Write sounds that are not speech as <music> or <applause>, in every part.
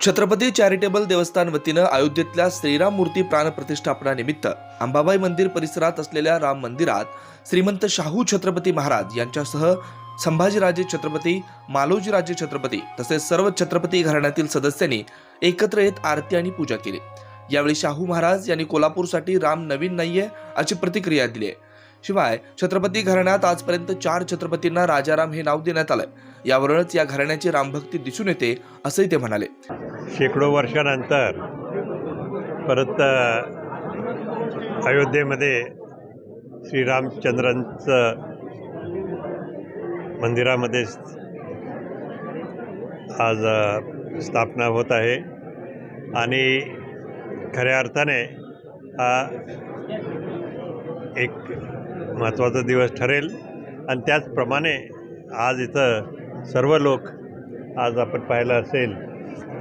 Chhatrapati charitable देवस्थान वतीनं अयोध्येतल्या श्रीराम मूर्ती प्राणप्रतिष्ठापनानिमित्त अंबाबाई मंदिर परिसरात असलेल्या राम मंदिरात श्रीमंत शाहू छत्रपती महाराज यांच्यासह संभाजीराजे छत्रपती मालोजीराजे छत्रपती तसेच सर्व छत्रपती घराण्यातील सदस्यांनी एकत्र येत आरती आणि पूजा केली. यावेळी शाहू महाराज यांनी कोल्हापूरसाठी राम नवीन नाहीये अशी प्रतिक्रिया दिली आहे शिवाय छत्रपती घराण्यात आजपर्यंत चार छत्रपतींना राजाराम हे नाव देण्यात आलंय. यावरूनच या घराण्याची रामभक्ती दिसून येते असंही ते म्हणाले. शेकडो वर्षानंतर परत अयोध्येमध्ये श्रीरामचंद्रांचं मंदिरामध्ये आज स्थापना होत आहे. आणि खऱ्या अर्थाने हा एक महत्त्वाचा दिवस ठरेल. आणि त्याचप्रमाणे आज इथं सर्व लोक आज आपण पाहिलं असेल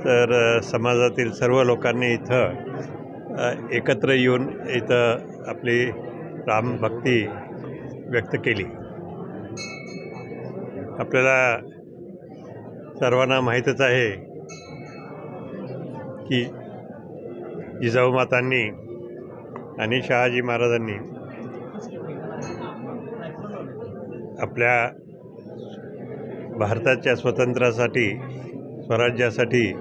तर समाजातील सर्व लोकांनी इथं एकत्र येऊन इथं आपली रामभक्ती व्यक्त केली. आपल्याला सर्वांना माहीतच आहे की जिजाऊ मातांनी आणि शहाजी महाराजांनी आपल्या भारताच्या स्वातंत्र्यासाठी स्वराज्यासाठी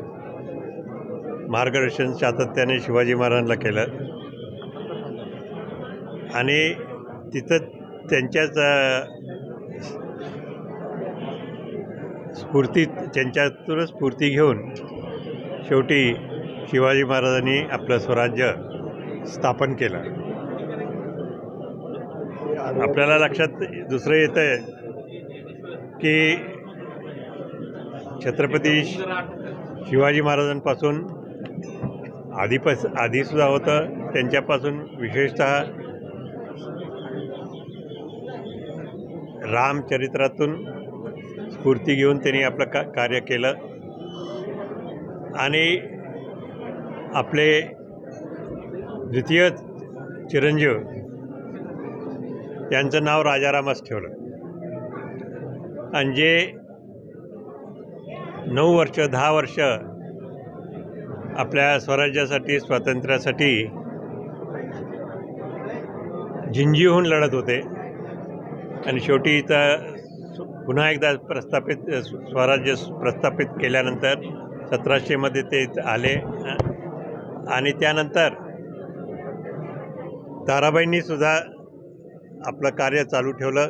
मार्गदर्शन सातत्याने शिवाजी महाराजांना केलं. आणि तिथं त्यांच्याच स्फूर्ती त्यांच्यातूनच स्फूर्ती घेऊन शेवटी शिवाजी महाराजांनी आपलं स्वराज्य स्थापन केलं. आपल्याला लक्षात दुसरं येतं आहे की छत्रपती शिवाजी महाराजांपासून आधीपास आधीसुद्धा होतं त्यांच्यापासून विशेषत रामचरित्रातून स्फूर्ती घेऊन त्यांनी आपलं का कार्य केलं. आणि आपले द्वितीय चिरंजीव यांचं नाव राजारामच ठेवलं. आणि जे नऊ वर्ष दहा वर्ष आपल्या स्वराज्यासाठी स्वातंत्र्यासाठी झिंजीहून लढत होते. आणि शेवटी इथं पुन्हा एकदा प्रस्थापित स्वराज्य प्रस्थापित केल्यानंतर सतराशेमध्ये ते इथं आले. आणि त्यानंतर ताराबाईंनी सुद्धा आपलं कार्य चालू ठेवलं.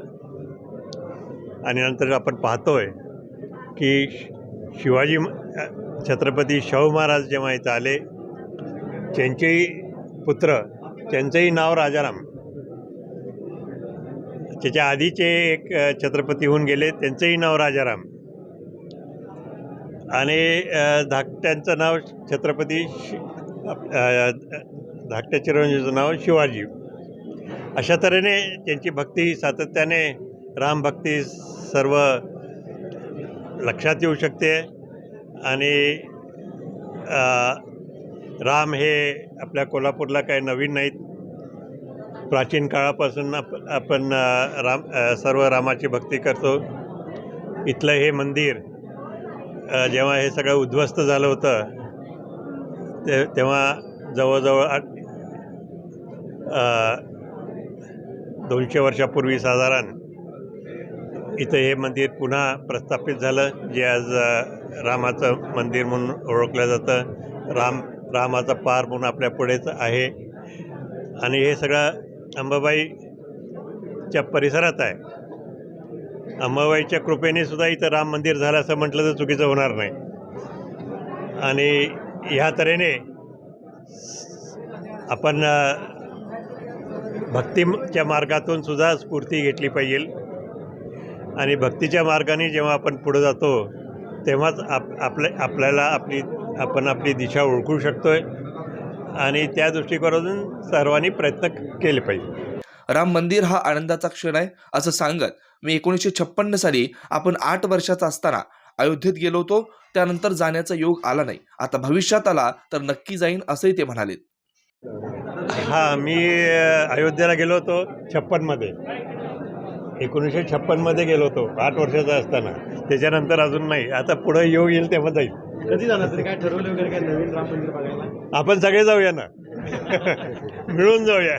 आणि नंतर आपण पाहतोय की श- शिवाजी म- छत्रपती शाहू महाराज जेव्हा इथं आले त्यांचेही पुत्र त्यांचंही नाव राजाराम. त्याच्या आधीचे एक छत्रपती होऊन गेले त्यांचंही नाव राजाराम. आणि धाकट्यांचं नाव छत्रपती शि धाकट्या चिरंजीचं नाव शिवाजी. अशा तऱ्हेने त्यांची भक्ती सातत्याने रामभक्ती सर्व लक्षात येऊ शकते. आणि राम हे आपल्या कोल्हापूरला काही नवीन नाहीत. प्राचीन काळापासून आप आपण राम सर्व रामाची भक्ती करतो. इथलं हे मंदिर जेव्हा हे सगळं उद्ध्वस्त झालं होतं ते तेव्हा जवळजवळ दोनशे वर्षापूर्वी साधारण इथं हे मंदिर पुन्हा प्रस्थापित झालं जे आज रामाचं मंदिर म्हणून ओळखलं जातं. राम रामाचा पार म्हणून आपल्या पुढेच आहे. आणि हे सगळं अंबाबाईच्या परिसरात आहे. अंबाबाईच्या कृपेने सुद्धा इथं राम मंदिर झालं असं म्हटलं तर चुकीचं होणार नाही. आणि ह्या तऱ्हेने आपण भक्तीच्या मार्गातून सुद्धा स्फूर्ती घेतली पाहिजे. आणि भक्तीच्या मार्गाने जेव्हा आपण पुढं जातो तेव्हाच आप आपल्या आपल्याला आपली आपण आपली दिशा ओळखू शकतो आहे आणि त्या दृष्टिकोनातून सर्वांनी प्रयत्न केले पाहिजे. राम मंदिर हा आनंदाचा क्षण आहे असं सांगत मी एकोणीसशे छप्पन्न साली आपण आठ वर्षाचा असताना अयोध्येत गेलो होतो. त्यानंतर जाण्याचा योग आला नाही. आता भविष्यात आला तर नक्की जाईन असंही ते म्हणाले. हां मी अयोध्येला गेलो होतो छप्पनमध्ये एकोणीसशे छप्पनमध्ये गेलो होतो आठ वर्षाचा असताना. त्याच्यानंतर अजून नाही. आता पुढं योग येईल तेव्हा जाईल. कधी जाणार तरी? काय ठरवलं वगैरे काय नवीन राम मंदिर बघायला? आपण सगळे जाऊया ना. <laughs> मिळून जाऊया.